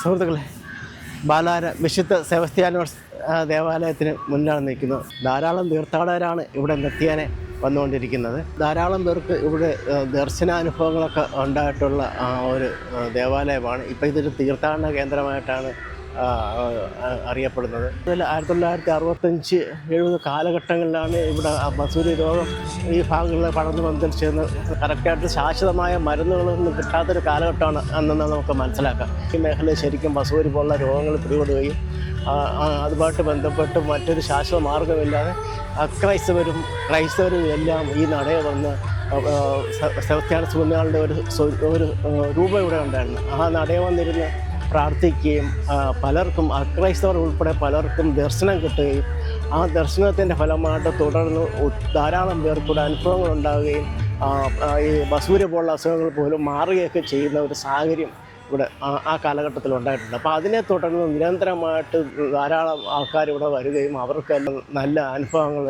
സുഹൃത്തുക്കളെ ബാലാര വിശുദ്ധ സെബസ്ത്യാനോസ് ദേവാലയത്തിന് മുന്നിലാണ് നിൽക്കുന്നത്. ധാരാളം തീർത്ഥാടകരാണ് ഇവിടെ നിർത്തിയാനെ വന്നുകൊണ്ടിരിക്കുന്നത്. ധാരാളം പേർക്ക് ഇവിടെ ദർശനാനുഭവങ്ങളൊക്കെ ഉണ്ടായിട്ടുള്ള ഒരു ദേവാലയമാണ്. ഇപ്പോൾ ഇതൊരു തീർത്ഥാടന കേന്ദ്രമായിട്ടാണ് അറിയപ്പെടുന്നത്. ആയിരത്തി തൊള്ളായിരത്തി അറുപത്തഞ്ച് എഴുപത് കാലഘട്ടങ്ങളിലാണ് ഇവിടെ മസൂരി രോഗം ഈ ഭാഗങ്ങളിൽ പടർന്നു പന്തലിച്ചെന്ന് കറക്റ്റായിട്ട് ശാശ്വതമായ മരുന്നുകളൊന്നും കിട്ടാത്തൊരു കാലഘട്ടമാണ് അന്നെന്ന് നമുക്ക് മനസ്സിലാക്കാം. ഈ മേഖലയിൽ ശരിക്കും മസൂരി പോലുള്ള രോഗങ്ങൾ പിടിപെടുകയും അതുമായിട്ട് ബന്ധപ്പെട്ട് മറ്റൊരു ശാശ്വത മാർഗമില്ലാതെ അക്രൈസ്തവരും ക്രൈസ്തവരും എല്ലാം ഈ നടയെ വന്ന് സെവസ്ത്യാന സുന്യാളുടെ ഒരു ഒരു രൂപം ഇവിടെ ഉണ്ടായിരുന്നു. ആ നടയെ വന്നിരുന്ന് പ്രാർത്ഥിക്കുകയും പലർക്കും അക്രൈസ്തവർ ഉൾപ്പെടെ പലർക്കും ദർശനം കിട്ടുകയും ആ ദർശനത്തിന്റെ ഫലമായിട്ട് തുടർന്ന് ധാരാളം പേർക്കൂടെ അനുഭവങ്ങൾ ഉണ്ടാവുകയും ഈ ബസൂര പോലുള്ള അസുഖങ്ങൾ പോലും മാറുകയൊക്കെ ചെയ്യുന്ന ഒരു സാഹചര്യം ഇവിടെ ആ കാലഘട്ടത്തിൽ ഉണ്ടായിട്ടുണ്ട്. അപ്പോൾ അതിനെ തുടർന്ന് നിരന്തരമായിട്ട് ധാരാളം ആൾക്കാർ ഇവിടെ വരികയും അവർക്കെല്ലാം നല്ല അനുഭവങ്ങൾ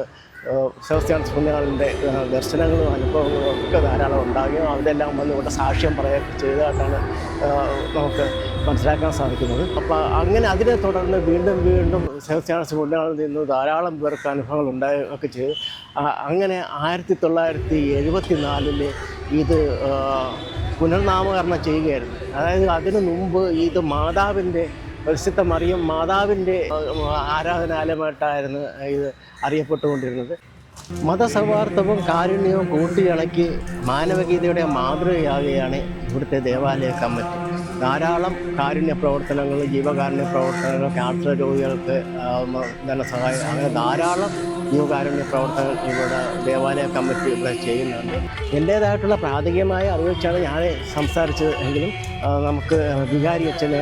സെബസ്ത്യാൻ പുണ്യാളിന്റെ ദർശനങ്ങളും അനുഭവങ്ങളും ഒക്കെ ധാരാളം ഉണ്ടാകുകയും അവരെല്ലാം വന്ന് ഇവിടെ സാക്ഷ്യം പറയുക ചെയ്തതായിട്ടാണ് നമുക്ക് മനസ്സിലാക്കാൻ സാധിക്കുന്നത്. അപ്പോൾ അങ്ങനെ അതിനെ തുടർന്ന് വീണ്ടും വീണ്ടും സെബസ്ത്യാൻ പുണ്യാളിൽ നിന്ന് ധാരാളം പേർക്ക് അനുഭവങ്ങൾ ഉണ്ടാവുകയൊക്കെ ചെയ്തു. അങ്ങനെ ആയിരത്തി തൊള്ളായിരത്തി എഴുപത്തി നാലിൽ ഇത് പുനർനാമകരണം ചെയ്യുകയായിരുന്നു. അതായത് അതിനു മുമ്പ് ഇത് മാതാവിന്റെ പരിശുദ്ധ മറിയം മാതാവിന്റെ ആരാധനാലയമായിട്ടായിരുന്നു ഇത് അറിയപ്പെട്ടുകൊണ്ടിരുന്നത്. മതസൗഹാർദ്ദവും കാരുണ്യവും കൂട്ടിയിളക്കി മാനവഗീതയുടെ മാതൃകയാകുകയാണ് ഇവിടുത്തെ ദേവാലയ കമ്മിറ്റി. ധാരാളം കാരുണ്യ പ്രവർത്തനങ്ങൾ ജീവകാരുണ്യ പ്രവർത്തനങ്ങൾ ക്യാൻസർ രോഗികൾക്ക് ധനസഹായം അങ്ങനെ ധാരാളം ജീവകാരുണ്യ പ്രവർത്തനങ്ങൾ ഇവിടെ ദേവാലയ കമ്മിറ്റി ഇവിടെ ചെയ്യുന്നുണ്ട്. എന്റേതായിട്ടുള്ള പ്രാഥമികമായ അറിവ് വെച്ചാണ് ഞാൻ സംസാരിച്ചത്. എങ്കിലും നമുക്ക് വികാരി അച്ഛനെ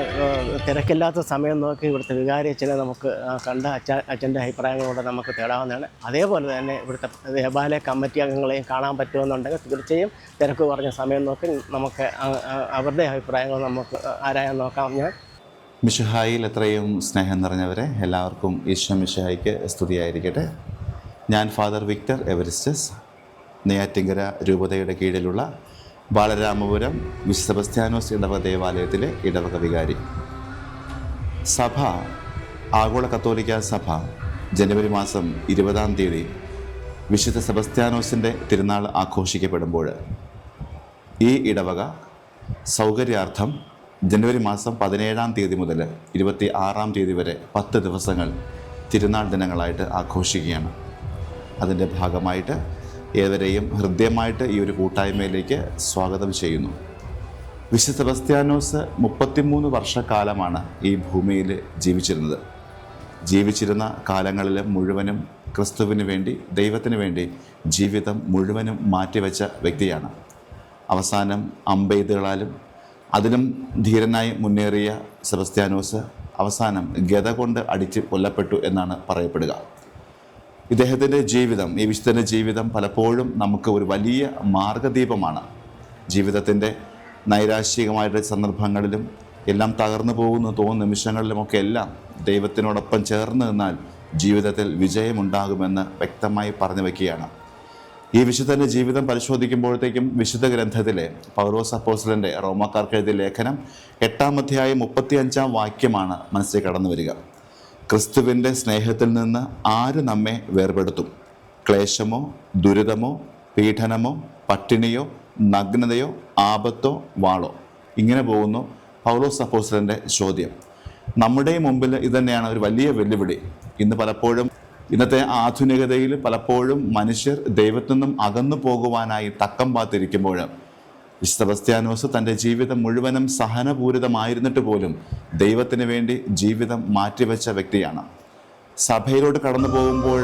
തിരക്കില്ലാത്ത സമയം നോക്കി ഇവിടുത്തെ വികാരി അച്ഛനെ നമുക്ക് കണ്ട അച്ഛ അച്ഛന്റെ അഭിപ്രായങ്ങളോടെ നമുക്ക് തേടാവുന്നതാണ്. അതേപോലെ തന്നെ ഇവിടുത്തെ ദേവാലയ കമ്മിറ്റി അംഗങ്ങളെയും കാണാൻ പറ്റുമെന്നുണ്ടെങ്കിൽ തീർച്ചയായും തിരക്ക് കുറഞ്ഞ സമയം നോക്കി നമുക്ക് അവരുടെ അഭിപ്രായങ്ങൾ നമുക്ക് ആരായാൻ നോക്കാം. ഞാൻ മിഷുഹായിൽ എത്രയും സ്നേഹം നിറഞ്ഞവരെ എല്ലാവർക്കും ഈശോ മിഷുഹായിക്ക് സ്തുതിയായിരിക്കട്ടെ. ഞാൻ ഫാദർ വിക്ടർ എവരിസ്റ്റസ് നെയ്യാറ്റിങ്കര രൂപതയുടെ കീഴിലുള്ള ബാലരാമപുരം വിശുദ്ധ ഇടവ ദേവാലയത്തിലെ ഇടവക വികാരി. സഭ ആഗോള കത്തോലിക്ക സഭ ജനുവരി മാസം ഇരുപതാം തീയതി വിശുദ്ധ സെബസ്ത്യാനോസിന്റെ തിരുനാൾ ആഘോഷിക്കപ്പെടുമ്പോൾ ഈ ഇടവക സൗകര്യാർത്ഥം ജനുവരി മാസം പതിനേഴാം തീയതി മുതൽ ഇരുപത്തി ആറാം തീയതി വരെ പത്ത് ദിവസങ്ങൾ തിരുനാൾ ദിനങ്ങളായിട്ട് ആഘോഷിക്കുകയാണ്. അതിന്റെ ഭാഗമായിട്ട് ഏവരെയും ഹൃദ്യമായിട്ട് ഈ ഒരു കൂട്ടായ്മയിലേക്ക് സ്വാഗതം ചെയ്യുന്നു. വിശുദ്ധ സെബസ്ത്യാനോസ് മുപ്പത്തിമൂന്ന് വർഷക്കാലമാണ് ഈ ഭൂമിയിൽ ജീവിച്ചിരുന്നത്. ജീവിച്ചിരുന്ന കാലങ്ങളിൽ മുഴുവനും ക്രിസ്തുവിന് വേണ്ടി ദൈവത്തിന് വേണ്ടി ജീവിതം മുഴുവനും മാറ്റിവെച്ച വ്യക്തിയാണ്. അവസാനം അമ്പെയ്തുകളാലും അതിലും ധീരനായി മുന്നേറിയ സെബസ്ത്യാനോസ് അവസാനം ഗത കൊണ്ട് അടിച്ച് കൊല്ലപ്പെട്ടു എന്നാണ് പറയപ്പെടുക. ഇദ്ദേഹത്തിന്റെ ജീവിതം ഈ വിശുദ്ധന്റെ ജീവിതം പലപ്പോഴും നമുക്ക് ഒരു വലിയ മാർഗദീപമാണ്. ജീവിതത്തിന്റെ നൈരാശികമായിട്ടുള്ള സന്ദർഭങ്ങളിലും എല്ലാം തകർന്നു പോകുന്ന തോന്നുന്ന നിമിഷങ്ങളിലുമൊക്കെ എല്ലാം ദൈവത്തിനോടൊപ്പം ചേർന്ന് നിന്നാൽ ജീവിതത്തിൽ വിജയമുണ്ടാകുമെന്ന് വ്യക്തമായി പറഞ്ഞു വയ്ക്കുകയാണ് ഈ വിശുദ്ധന്റെ ജീവിതം പരിശോധിക്കുമ്പോഴത്തേക്കും വിശുദ്ധ ഗ്രന്ഥത്തിലെ പൗരോസ് അപ്പോസ്ലന്റെ റോമാക്കാർക്ക് എഴുതിയ ലേഖനം എട്ടാം അധ്യായം മുപ്പത്തിയഞ്ചാം വാക്യമാണ് മനസ്സിൽ കടന്നു വരിക ക്രിസ്തുവിന്റെ സ്നേഹത്തിൽ നിന്ന് ആര് നമ്മെ വേർപെടുത്തും? ക്ലേശമോ ദുരിതമോ പീഡനമോ പട്ടിണിയോ നഗ്നതയോ ആപത്തോ വാളോ? ഇങ്ങനെ പോകുന്നു പൗലോസ് അപ്പോസ്റ്റലിന്റെ ചോദ്യം. നമ്മുടെ മുമ്പിൽ ഇതുതന്നെയാണ് ഒരു വലിയ വെല്ലുവിളി. ഇന്ന് പലപ്പോഴും ഇന്നത്തെ ആധുനികതയിൽ പലപ്പോഴും മനുഷ്യർ ദൈവത്തിൽ നിന്നും അകന്നു പോകുവാനായി തക്കം പാത്തിരിക്കുമ്പോൾ വിസ്തബസ്ത്യാനോസ് തന്റെ ജീവിതം മുഴുവനും സഹനപൂരിതമായിരുന്നിട്ട് പോലും ദൈവത്തിന് വേണ്ടി ജീവിതം മാറ്റിവെച്ച വ്യക്തിയാണ്. സഭയിലോട്ട് കടന്നു പോകുമ്പോൾ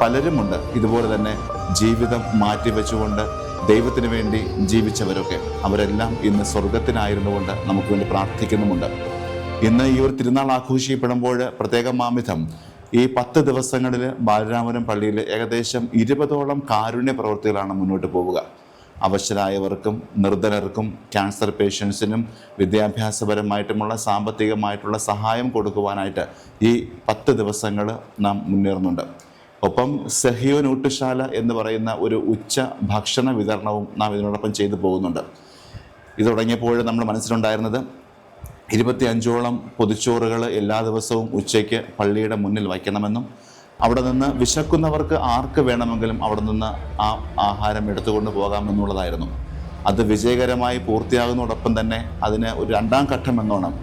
പലരുമുണ്ട് ഇതുപോലെ തന്നെ ജീവിതം മാറ്റിവെച്ചുകൊണ്ട് ദൈവത്തിന് വേണ്ടി ജീവിച്ചവരൊക്കെ. അവരെല്ലാം ഇന്ന് സ്വർഗത്തിനായിരുന്നുകൊണ്ട് നമുക്ക് വേണ്ടി പ്രാർത്ഥിക്കുന്നുമുണ്ട്. ഇന്ന് ഈ ഒരു തിരുനാൾ ആഘോഷിക്കപ്പെടുമ്പോൾ പ്രത്യേക മാമിതം ഈ പത്ത് ദിവസങ്ങളിൽ ബാലരാമപുരം പള്ളിയിൽ ഏകദേശം ഇരുപതോളം കാരുണ്യ പ്രവൃത്തികളാണ് മുന്നോട്ട് പോവുക. അവശരായവർക്കും നിർധനർക്കും ക്യാൻസർ പേഷ്യൻസിനും വിദ്യാഭ്യാസപരമായിട്ടുമുള്ള സാമ്പത്തികമായിട്ടുള്ള സഹായം കൊടുക്കുവാനായിട്ട് ഈ പത്ത് ദിവസങ്ങൾ നാം മുന്നേറുന്നുണ്ട്. ഒപ്പം സഹിയോ നൂട്ടുശാല എന്ന് പറയുന്ന ഒരു ഉച്ച ഭക്ഷണ വിതരണവും നാം ഇതിനോടൊപ്പം ചെയ്തു പോകുന്നുണ്ട്. ഇത് തുടങ്ങിയപ്പോൾ നമ്മൾ മനസ്സിലുണ്ടായിരുന്നത് ഇരുപത്തി അഞ്ചോളം പൊതിച്ചോറുകൾ എല്ലാ ദിവസവും ഉച്ചയ്ക്ക് പള്ളിയുടെ മുന്നിൽ വയ്ക്കണമെന്നും അവിടെ നിന്ന് വിശക്കുന്നവർക്ക് ആർക്ക് വേണമെങ്കിലും അവിടെ നിന്ന് ആ ആഹാരം എടുത്തുകൊണ്ട് പോകാമെന്നുള്ളതായിരുന്നു അത് വിജയകരമായി പൂർത്തിയാകുന്നതോടൊപ്പം തന്നെ അതിന് ഒരു രണ്ടാം ഘട്ടം എന്നോണം.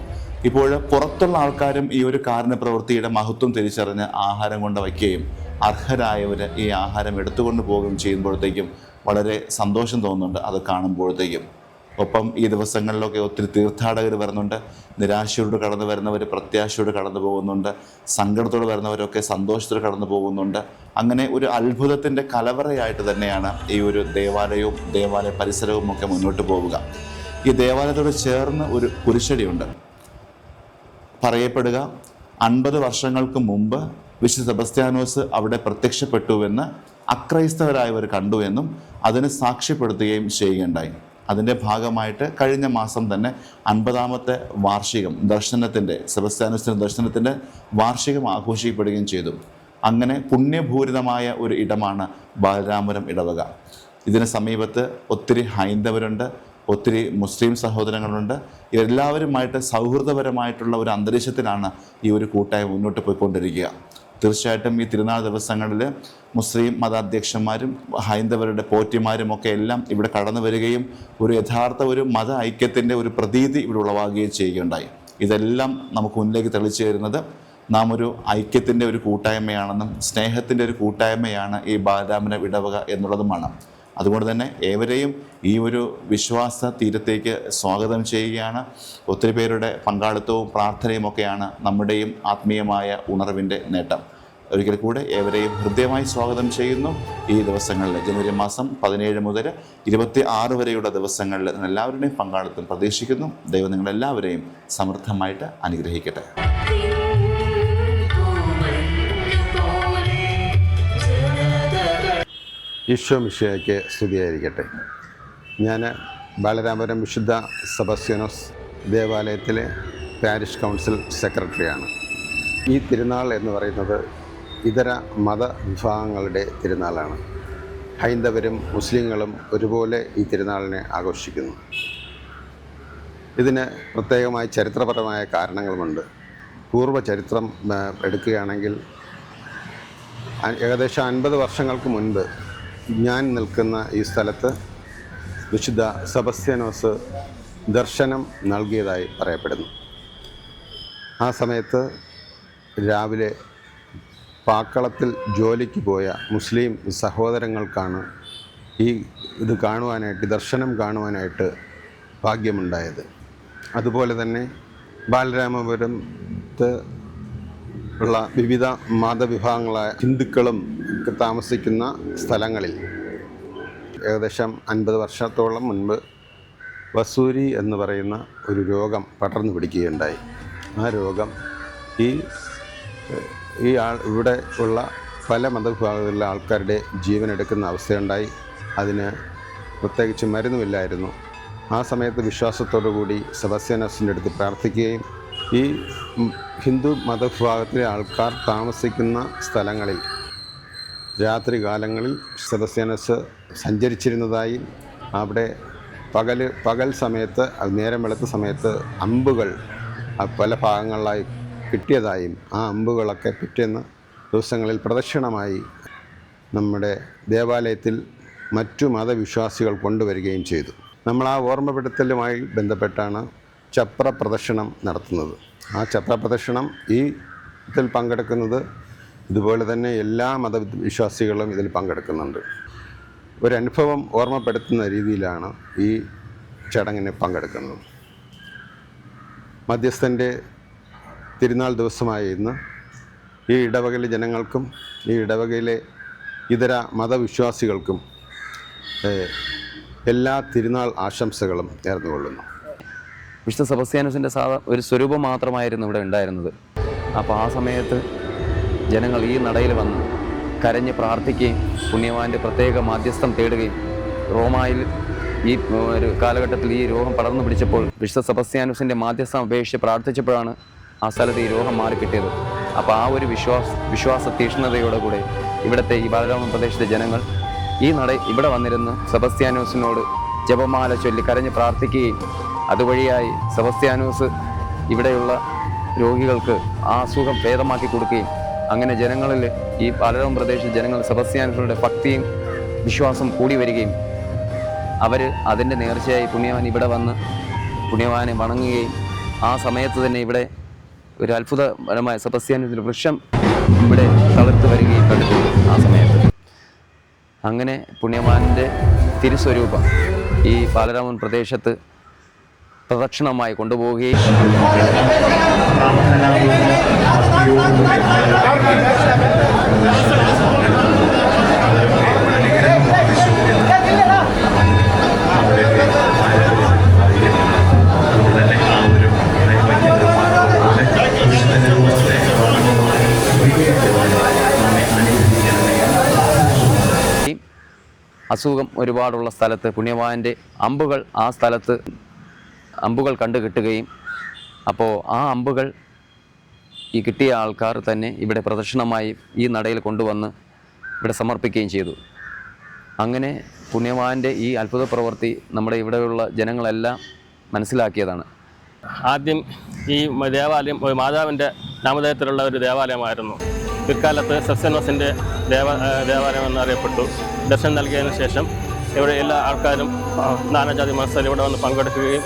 ഇപ്പോൾ പുറത്തുള്ള ആൾക്കാരും ഈ ഒരു കാരുണ്യ പ്രവൃത്തിയുടെ മഹത്വം തിരിച്ചറിഞ്ഞ് ആഹാരം കൊണ്ട് വയ്ക്കുകയും അർഹരായവർ ഈ ആഹാരം എടുത്തുകൊണ്ട് പോവുകയും ചെയ്യുമ്പോഴത്തേക്കും വളരെ സന്തോഷം തോന്നുന്നുണ്ട് അത് കാണുമ്പോഴത്തേക്കും. ഒപ്പം ഈ ദിവസങ്ങളിലൊക്കെ ഒത്തിരി തീർത്ഥാടകർ വരുന്നുണ്ട്. നിരാശയോട് കടന്നു വരുന്നവർ പ്രത്യാശയോട് കടന്നു പോകുന്നുണ്ട്. സങ്കടത്തോട് വരുന്നവരൊക്കെ സന്തോഷത്തോട് കടന്നു പോകുന്നുണ്ട്. അങ്ങനെ ഒരു അത്ഭുതത്തിന്റെ കലവറയായിട്ട് തന്നെയാണ് ഈ ഒരു ദേവാലയവും ദേവാലയ പരിസരവും ഒക്കെ മുന്നോട്ട് പോവുക. ഈ ദേവാലയത്തോട് ചേർന്ന് ഒരു കുരിശടിയുണ്ട്. പറയപ്പെടുക അൻപത് വർഷങ്ങൾക്ക് മുമ്പ് വിശുദ്ധ സെബസ്ത്യാനോസ് അവിടെ പ്രത്യക്ഷപ്പെട്ടുവെന്ന് അക്രൈസ്തവരായവർ കണ്ടുവെന്നും അതിന് സാക്ഷ്യപ്പെടുത്തുകയും ചെയ്യുകയുണ്ടായി. അതിന്റെ ഭാഗമായിട്ട് കഴിഞ്ഞ മാസം തന്നെ അൻപതാമത്തെ വാർഷികം ദർശനത്തിന്റെ സെബസ്ത്യാനോസിന്റെ ദർശനത്തിന്റെ വാർഷികം ആഘോഷിക്കപ്പെടുകയും ചെയ്തു. അങ്ങനെ പുണ്യഭൂരിതമായ ഒരു ഇടമാണ് ബാലരാമപുരം ഇടവക. ഇതിന് സമീപത്ത് ഒത്തിരി ഹൈന്ദവരുണ്ട് ഒത്തിരി മുസ്ലിം സഹോദരങ്ങളുണ്ട്. ഇവരെല്ലാവരുമായിട്ട് സൗഹൃദപരമായിട്ടുള്ള ഒരു അന്തരീക്ഷത്തിലാണ് ഈ ഒരു കൂട്ടായ്മ മുന്നോട്ട് പോയിക്കൊണ്ടിരിക്കുക. തീർച്ചയായിട്ടും ഈ തിരുനാൾ ദിവസങ്ങളിൽ മുസ്ലിം മതാധ്യക്ഷന്മാരും ഹൈന്ദവരുടെ പോറ്റിമാരും ഒക്കെ എല്ലാം ഇവിടെ കടന്നു വരികയും ഒരു യഥാർത്ഥ ഒരു മത ഐക്യത്തിന്റെ ഒരു പ്രതീതി ഇവിടെ ഉളവാകുകയും ചെയ്യുകയുണ്ടായി. ഇതെല്ലാം നമുക്ക് മുന്നിലേക്ക് തെളിച്ചു തരുന്നത് നാം ഒരു ഐക്യത്തിന്റെ ഒരു കൂട്ടായ്മയാണെന്നും സ്നേഹത്തിന്റെ ഒരു കൂട്ടായ്മയാണ് ഈ ബാലരാമന വിടവുക എന്നുള്ളതുമാണ്. അതുകൊണ്ട് തന്നെ ഏവരെയും ഈ ഒരു വിശ്വാസ തീരത്തേക്ക് സ്വാഗതം ചെയ്യുകയാണ്. ഒത്തിരി പേരുടെ പങ്കാളിത്തവും പ്രാർത്ഥനയും ഒക്കെയാണ് നമ്മുടെയും ആത്മീയമായ ഉണർവിന്റെ നേട്ടം. ഒരിക്കൽ കൂടെ ഏവരെയും ഹൃദ്യമായി സ്വാഗതം ചെയ്യുന്നു. ഈ ദിവസങ്ങളിൽ ജനുവരി മാസം പതിനേഴ് മുതൽ ഇരുപത്തി ആറ് വരെയുള്ള ദിവസങ്ങളിൽ എല്ലാവരുടെയും പങ്കാളിത്തം പ്രതീക്ഷിക്കുന്നു. ദൈവം നിങ്ങളെല്ലാവരെയും സമൃദ്ധമായിട്ട് അനുഗ്രഹിക്കട്ടെ. ഈശോ മിഷയ്ക്ക് സ്തുതിയായിരിക്കട്ടെ. ഞാൻ ബാലരാമപുരം വിശുദ്ധ സബസ്യനോസ് ദേവാലയത്തിലെ പാരിഷ് കൗൺസിൽ സെക്രട്ടറിയാണ്. ഈ തിരുനാൾ എന്ന് പറയുന്നത് ഇതര മത വിഭാഗങ്ങളുടെ തിരുനാളാണ്. ഹൈന്ദവരും മുസ്ലിങ്ങളും ഒരുപോലെ ഈ തിരുനാളിനെ ആഘോഷിക്കുന്നു. ഇതിന് പ്രത്യേകമായ ചരിത്രപരമായ കാരണങ്ങളുമുണ്ട്. പൂർവചരിത്രം എടുക്കുകയാണെങ്കിൽ ഏകദേശം അൻപത് വർഷങ്ങൾക്ക് മുൻപ് ഞാൻ നിൽക്കുന്ന ഈ സ്ഥലത്ത് വിശുദ്ധ സെബസ്ത്യാനോസ് ദർശനം നൽകിയതായി പറയപ്പെടുന്നു. ആ സമയത്ത് രാവിലെ പാക്കളത്തിൽ ജോലിക്ക് പോയ മുസ്ലിം സഹോദരങ്ങൾക്കാണ് ഈ ഇത് കാണുവാനായിട്ട് ദർശനം കാണുവാനായിട്ട് ഭാഗ്യമുണ്ടായത്. അതുപോലെ തന്നെ ബാലരാമപുരത്ത് ഉള്ള വിവിധ മതവിഭാഗങ്ങളായ ഹിന്ദുക്കളും താമസിക്കുന്ന സ്ഥലങ്ങളിൽ ഏകദേശം അൻപത് വർഷത്തോളം മുൻപ് വസൂരി എന്ന് പറയുന്ന ഒരു രോഗം പടർന്നു പിടിക്കുകയുണ്ടായി. ആ രോഗം ഈ ഈ ആൾ ഇവിടെ ഉള്ള പല മതവിഭാഗത്തിലുള്ള ആൾക്കാരുടെ ജീവൻ എടുക്കുന്ന അവസ്ഥയുണ്ടായി. അതിന് പ്രത്യേകിച്ച് മരുന്നുമില്ലായിരുന്നു. ആ സമയത്ത് വിശ്വാസത്തോടു കൂടി സബസ്യനസിന്റെ അടുത്ത് പ്രാർത്ഥിക്കുകയും ഈ ഹിന്ദു മതവിഭാഗത്തിലെ ആൾക്കാർ താമസിക്കുന്ന സ്ഥലങ്ങളിൽ രാത്രി കാലങ്ങളിൽ സഞ്ചരിച്ചിരുന്നതായി അവിടെ പകൽ പകൽ സമയത്ത് നേരം വെളുത്ത സമയത്ത് അമ്പുകൾ പല ഭാഗങ്ങളിലായി കിട്ടിയതായും ആ അമ്പുകളൊക്കെ പിറ്റേന്ന് ദിവസങ്ങളിൽ പ്രദക്ഷിണമായി നമ്മുടെ ദേവാലയത്തിൽ മറ്റു മതവിശ്വാസികൾ കൊണ്ടുവരികയും ചെയ്തു. നമ്മൾ ആ ഓർമ്മപ്പെടുത്തലുമായി ബന്ധപ്പെട്ടാണ് ചപ്ര പ്രദക്ഷിണം നടത്തുന്നത്. ആ ചപ്ര പ്രദക്ഷിണം ഈ ഇതിൽ പങ്കെടുക്കുന്നത് ഇതുപോലെ തന്നെ എല്ലാ മതവിശ്വാസികളും ഇതിൽ പങ്കെടുക്കുന്നുണ്ട്. ഒരനുഭവം ഓർമ്മപ്പെടുത്തുന്ന രീതിയിലാണ് ഈ ചടങ്ങിന് പങ്കെടുക്കുന്നത്. മധ്യസ്ഥന്റെ തിരുനാൾ ദിവസമായ ഇന്ന് ഈ ഇടവകയിലെ ജനങ്ങൾക്കും ഈ ഇടവകയിലെ ഇതര മതവിശ്വാസികൾക്കും എല്ലാ തിരുനാൾ ആശംസകളും നേർന്നുകൊള്ളുന്നു. വിശുദ്ധ സെബസ്ത്യാനോസിന്റെ സാധാ ഒരു സ്വരൂപം മാത്രമായിരുന്നു ഇവിടെ ഉണ്ടായിരുന്നത്. അപ്പോൾ ആ സമയത്ത് ജനങ്ങൾ ഈ നടയിൽ വന്ന് കരഞ്ഞ് പ്രാർത്ഥിക്കുകയും പുണ്യവാന്റെ പ്രത്യേക മാധ്യസ്ഥം തേടുകയും റോമായിൽ ഈ ഒരു കാലഘട്ടത്തിൽ ഈ രോഗം പടർന്നു പിടിച്ചപ്പോൾ വിശുദ്ധ സബസ്യാനുസിന്റെ മാധ്യസ്ഥം അപേക്ഷിച്ച് പ്രാർത്ഥിച്ചപ്പോഴാണ് ആ സ്ഥലത്ത് ഈ രോഗം മാറിക്കിട്ടിയത് അപ്പോൾ ആ ഒരു വിശ്വാസ വിശ്വാസ തീക്ഷ്ണതയോടെ കൂടെ ഇവിടുത്തെ ഈ ബാലരാമ പ്രദേശത്തെ ജനങ്ങൾ ഈ നട ഇവിടെ വന്നിരുന്ന് സെബസ്ത്യാനോസിനോട് ജപമാല ചൊല്ലി കരഞ്ഞ് പ്രാർത്ഥിക്കുകയും അതുവഴിയായി സെബസ്ത്യാനോസ് ഇവിടെയുള്ള രോഗികൾക്ക് ആ അസുഖം ഭേദമാക്കി കൊടുക്കുകയും അങ്ങനെ ജനങ്ങളിൽ ഈ പാലരാമം പ്രദേശത്ത് ജനങ്ങൾ സെബസ്ത്യാനുകളുടെ ഭക്തിയും വിശ്വാസം കൂടി വരികയും അവർ അതിന്റെ നേർച്ചയായി പുണ്യവാൻ ഇവിടെ വന്ന് പുണ്യവാനെ വണങ്ങുകയും ആ സമയത്ത് തന്നെ ഇവിടെ ഒരു അത്ഭുതപരമായ സെബസ്ത്യാനത്തിന്റെ വൃക്ഷം ഇവിടെ തളർത്ത് വരികയും കണ്ടിട്ടുണ്ട് ആ സമയത്ത്. അങ്ങനെ പുണ്യവാന്റെ തിരുസ്വരൂപം ഈ പാലരാമൻ പ്രദേശത്ത് പ്രദക്ഷിണമായി കൊണ്ടുപോവുകയും അസുഖം ഒരുപാടുള്ള സ്ഥലത്ത് പുണ്യവാന്റെ അമ്പുകൾ ആ സ്ഥലത്ത് അമ്പുകൾ കണ്ടു കിട്ടുകയും അപ്പോൾ ആ അമ്പുകൾ ഈ കിട്ടിയ ആൾക്കാർ തന്നെ ഇവിടെ പ്രദക്ഷിണമായി ഈ നടയിൽ കൊണ്ടുവന്ന് ഇവിടെ സമർപ്പിക്കുകയും ചെയ്തു. അങ്ങനെ പുണ്യവാന്റെ ഈ അത്ഭുത പ്രവൃത്തി നമ്മുടെ ഇവിടെയുള്ള ജനങ്ങളെല്ലാം മനസ്സിലാക്കിയതാണ്. ആദ്യം ഈ ദേവാലയം ഒരു മാതാവിന്റെ നാമധേയത്തിലുള്ള ഒരു ദേവാലയമായിരുന്നു. പിൽക്കാലത്ത് സെപ്സനോസിന്റെ ദേവ ദേവാലയം എന്നറിയപ്പെട്ടു ദർശനം നൽകിയതിനു ശേഷം ഇവിടെ എല്ലാ ആൾക്കാരും നാനാജാതി മത്സരം ഇവിടെ വന്ന് പങ്കെടുക്കുകയും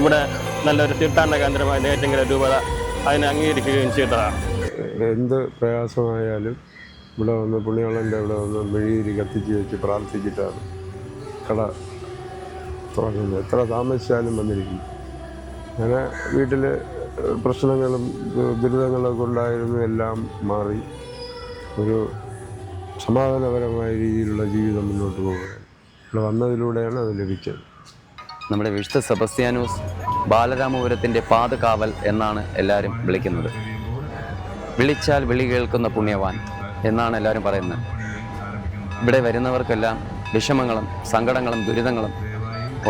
ഇവിടെ നല്ലൊരു തീർത്ഥാടന കേന്ദ്രമായി നെയ്യാറ്റിങ്കര രൂപത അതിനെ അംഗീകരിക്കുകയും ചെയ്തതാണ്. എന്ത് പ്രയാസമായാലും ഇവിടെ വന്ന് പുണ്യാളന്റെ ഇവിടെ വന്ന് മെഴുകിരി കത്തിച്ച് വെച്ച് പ്രാർത്ഥിച്ചിട്ടാണ് കട തുറക്കുന്നത്. എത്ര താമസിച്ചാലും വന്നിരിക്കും അങ്ങനെ വീട്ടിൽ പ്രശ്നങ്ങളും ദുരിതങ്ങളൊക്കെ ഉണ്ടായിരുന്നു എല്ലാം മാറി. ഒരു സമാധാനപരമായ രീതിയിലുള്ള ജീവിതം മുന്നോട്ട് പോകുക ഇവിടെ വന്നതിലൂടെയാണ് അത് ലഭിച്ചത്. നമ്മുടെ വിശുദ്ധ സെബസ്ത്യാനൂസ് ബാലരാമപുരത്തിന്റെ പാതകാവൽ എന്നാണ് എല്ലാവരും വിളിക്കുന്നത്. വിളിച്ചാൽ വിളി കേൾക്കുന്ന പുണ്യവാൻ എന്നാണ് എല്ലാവരും പറയുന്നത്. ഇവിടെ വരുന്നവർക്കെല്ലാം വിഷമങ്ങളും സങ്കടങ്ങളും ദുരിതങ്ങളും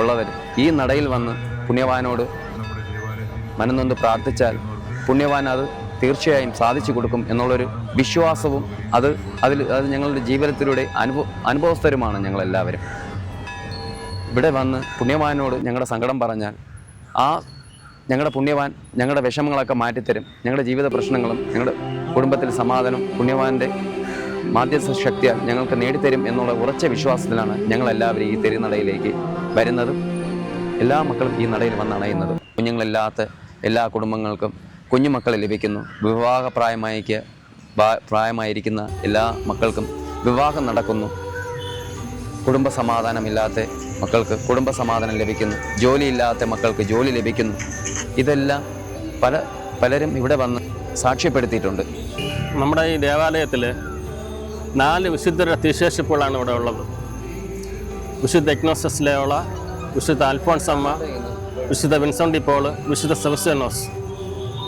ഉള്ളവർ ഈ നടയിൽ വന്ന് പുണ്യവാനോട് മനന്നൊന്ന് പ്രാർത്ഥിച്ചാൽ പുണ്യവാൻ അത് തീർച്ചയായും സാധിച്ചു കൊടുക്കും എന്നുള്ളൊരു വിശ്വാസവും അത് അതിൽ അത് ഞങ്ങളുടെ ജീവിതത്തിലൂടെ അനുഭവ അനുഭവസ്ഥരുമാണ് ഞങ്ങളെല്ലാവരും. ഇവിടെ വന്ന് പുണ്യവാനോട് ഞങ്ങളുടെ സങ്കടം പറഞ്ഞാൽ ആ ഞങ്ങളുടെ പുണ്യവാൻ ഞങ്ങളുടെ വിഷമങ്ങളൊക്കെ മാറ്റിത്തരും. ഞങ്ങളുടെ ജീവിത പ്രശ്നങ്ങളും ഞങ്ങളുടെ കുടുംബത്തിൽ സമാധാനം പുണ്യവാന്റെ മാധ്യസ്ഥ ശക്തിയാൽ ഞങ്ങൾക്ക് നേടിത്തരും എന്നുള്ള ഉറച്ച വിശ്വാസത്തിലാണ് ഞങ്ങളെല്ലാവരും ഈ തെരുനടയിലേക്ക് വരുന്നതും എല്ലാ മക്കളും ഈ നടയിൽ വന്നണയുന്നതും. കുഞ്ഞുങ്ങളില്ലാത്ത എല്ലാ കുടുംബങ്ങൾക്കും കുഞ്ഞുമക്കളെ ലഭിക്കുന്നു. വിവാഹ പ്രായമായിക്ക് പ്രായമായിരിക്കുന്ന എല്ലാ മക്കൾക്കും വിവാഹം നടക്കുന്നു. കുടുംബ സമാധാനമില്ലാത്ത മക്കൾക്ക് കുടുംബസമാധാനം ലഭിക്കുന്നു. ജോലിയില്ലാത്ത മക്കൾക്ക് ജോലി ലഭിക്കുന്നു. ഇതെല്ലാം പല പലരും ഇവിടെ വന്ന് സാക്ഷ്യപ്പെടുത്തിയിട്ടുണ്ട്. നമ്മുടെ ഈ ദേവാലയത്തിൽ നാല് വിശുദ്ധരുടെ തിശേഷിപ്പുകളാണ് ഇവിടെ ഉള്ളത്. വിശുദ്ധ എഗ്നോസസ് ലേവള വിശുദ്ധ അൽഫോൺസമ്മ വിശുദ്ധ വിൻസോണ്ടി പോൾ വിശുദ്ധ സെബസ്റ്റ്യനോസ്.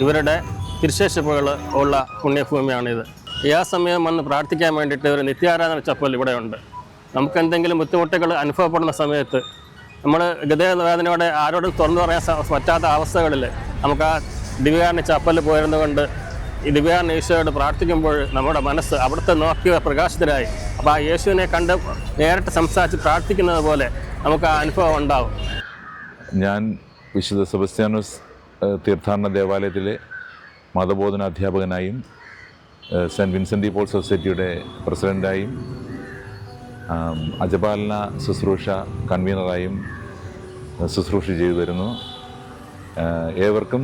ഇവരുടെ തിരുശേഷിപ്പുകൾ ഉള്ള പുണ്യഭൂമിയാണിത്. ആ സമയം വന്ന് പ്രാർത്ഥിക്കാൻ വേണ്ടിയിട്ട് ഒരു നിത്യാരാധന ചപ്പൽ ഇവിടെയുണ്ട്. നമുക്ക് എന്തെങ്കിലും ബുദ്ധിമുട്ടുകൾ അനുഭവപ്പെടുന്ന സമയത്ത് നമ്മൾ ഗതവേദനയോടെ ആരോടും തുറന്നു പറയാൻ പറ്റാത്ത അവസ്ഥകളിൽ നമുക്ക് ആ ദിവ്യാറിന് ചപ്പൽ പോയിരുന്നുകൊണ്ട് ഈ ദിവ്യാറിന് ഈശോയോട് പ്രാർത്ഥിക്കുമ്പോൾ നമ്മുടെ മനസ്സ് അവിടുത്തെ നോക്കിയ പ്രകാശിതരായി അപ്പോൾ ആ യേശുവിനെ കണ്ട് നേരിട്ട് സംസാരിച്ച് പ്രാർത്ഥിക്കുന്നത് പോലെ നമുക്ക് ആ അനുഭവം ഉണ്ടാവും. ഞാൻ വിശുദ്ധ സെബസ്ത്യാനോസ് ഏഹ്, തീർത്ഥാടന ദേവാലയത്തിലെ മതബോധന അധ്യാപകനായും സെന്റ് വിൻസെന്റ് പോൾ സൊസൈറ്റിയുടെ പ്രസിഡന്റായും അജപാലന ശുശ്രൂഷ കൺവീനറായും ശുശ്രൂഷ ചെയ്തു തരുന്നു. ഏവർക്കും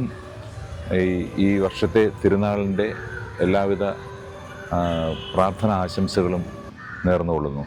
ഈ വർഷത്തെ തിരുനാളിന്റെ എല്ലാവിധ പ്രാർത്ഥന ആശംസകളും നേർന്നുകൊള്ളുന്നു.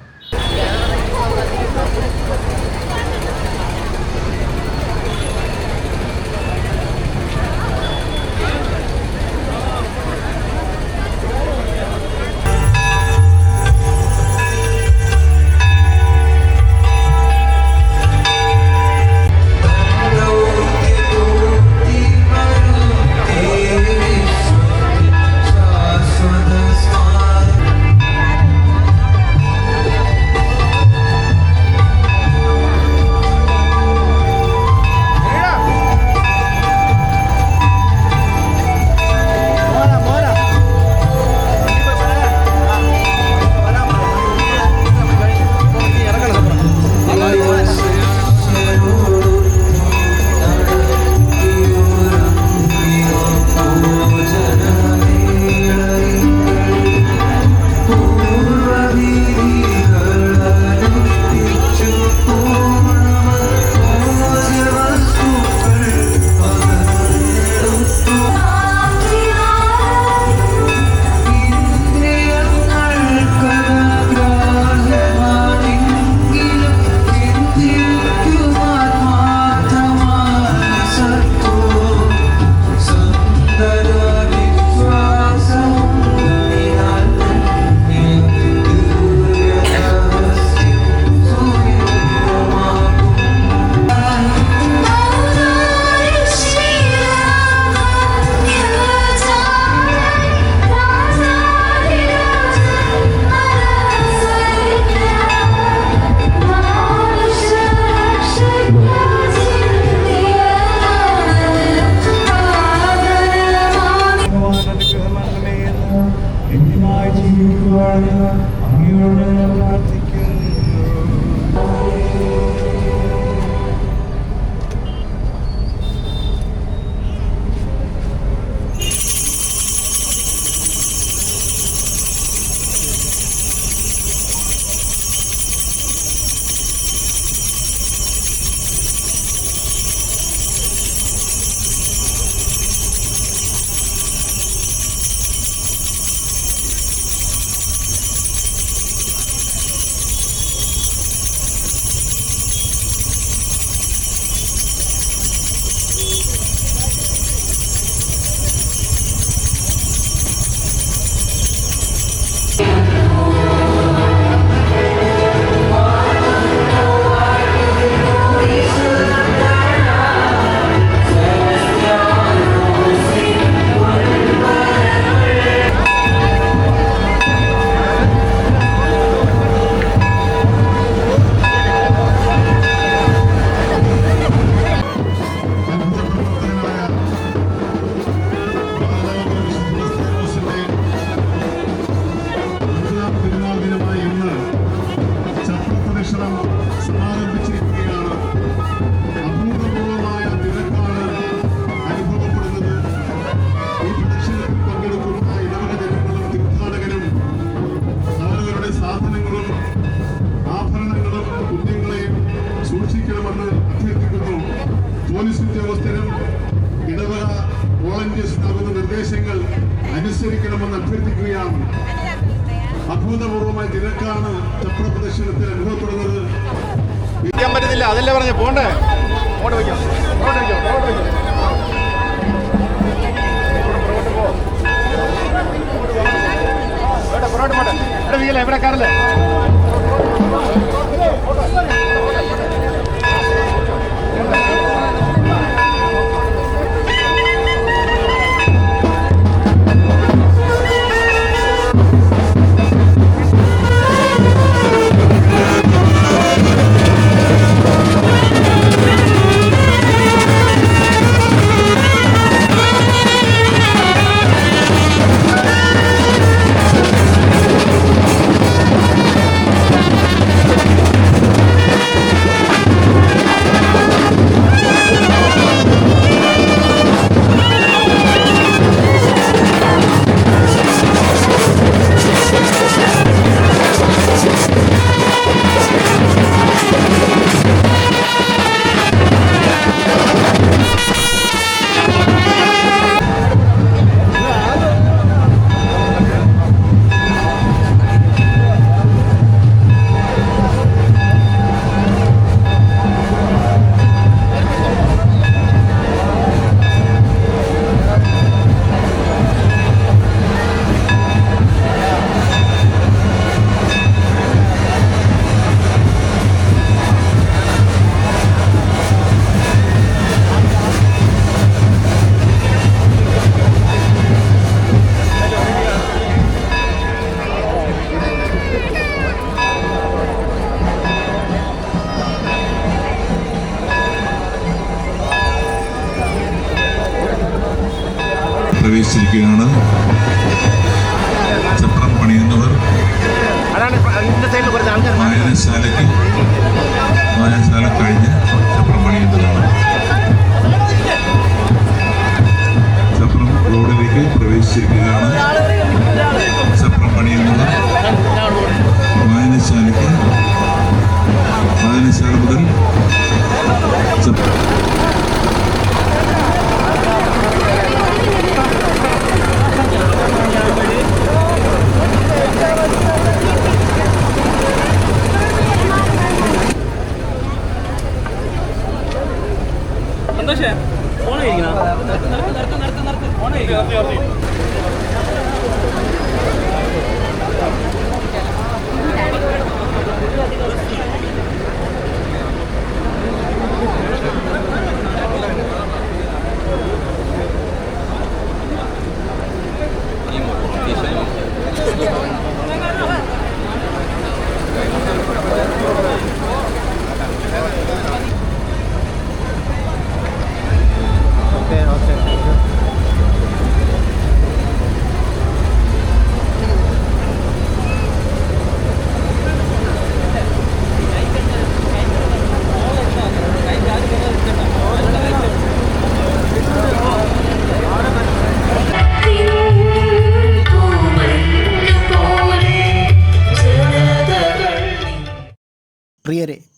എത്തിയാൻ പറ്റുന്നില്ല അതല്ലേ പറഞ്ഞു പോണ്ടേ അങ്ങോട്ട് വയ്ക്കാം അങ്ങോട്ട് വയ്ക്കാം അങ്ങോട്ട് വയ്ക്കാം പുറകോട്ട് പോട്ടെ ഇവിടെ വീല ഇവിടെ കാറില്ലേ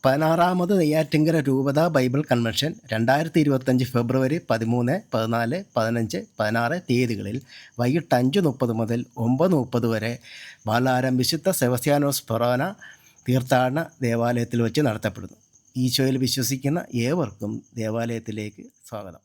പതിനാറാമത് നെയ്യാറ്റിങ്കര രൂപത ബൈബിൾ കൺവെൻഷൻ രണ്ടായിരത്തി ഇരുപത്തഞ്ച് ഫെബ്രുവരി പതിമൂന്ന് പതിനാല് പതിനഞ്ച് പതിനാറ് തീയതികളിൽ വൈകിട്ട് അഞ്ച് മുപ്പത് മുതൽ ഒമ്പത് മുപ്പത് വരെ ബാലാരം വിശുദ്ധ സെവസ്യാനോസ് ഫൊറോന തീർത്ഥാടന ദേവാലയത്തിൽ വെച്ച് നടത്തപ്പെടുന്നു. ഈശോയിൽ വിശ്വസിക്കുന്ന ഏവർക്കും ദേവാലയത്തിലേക്ക് സ്വാഗതം.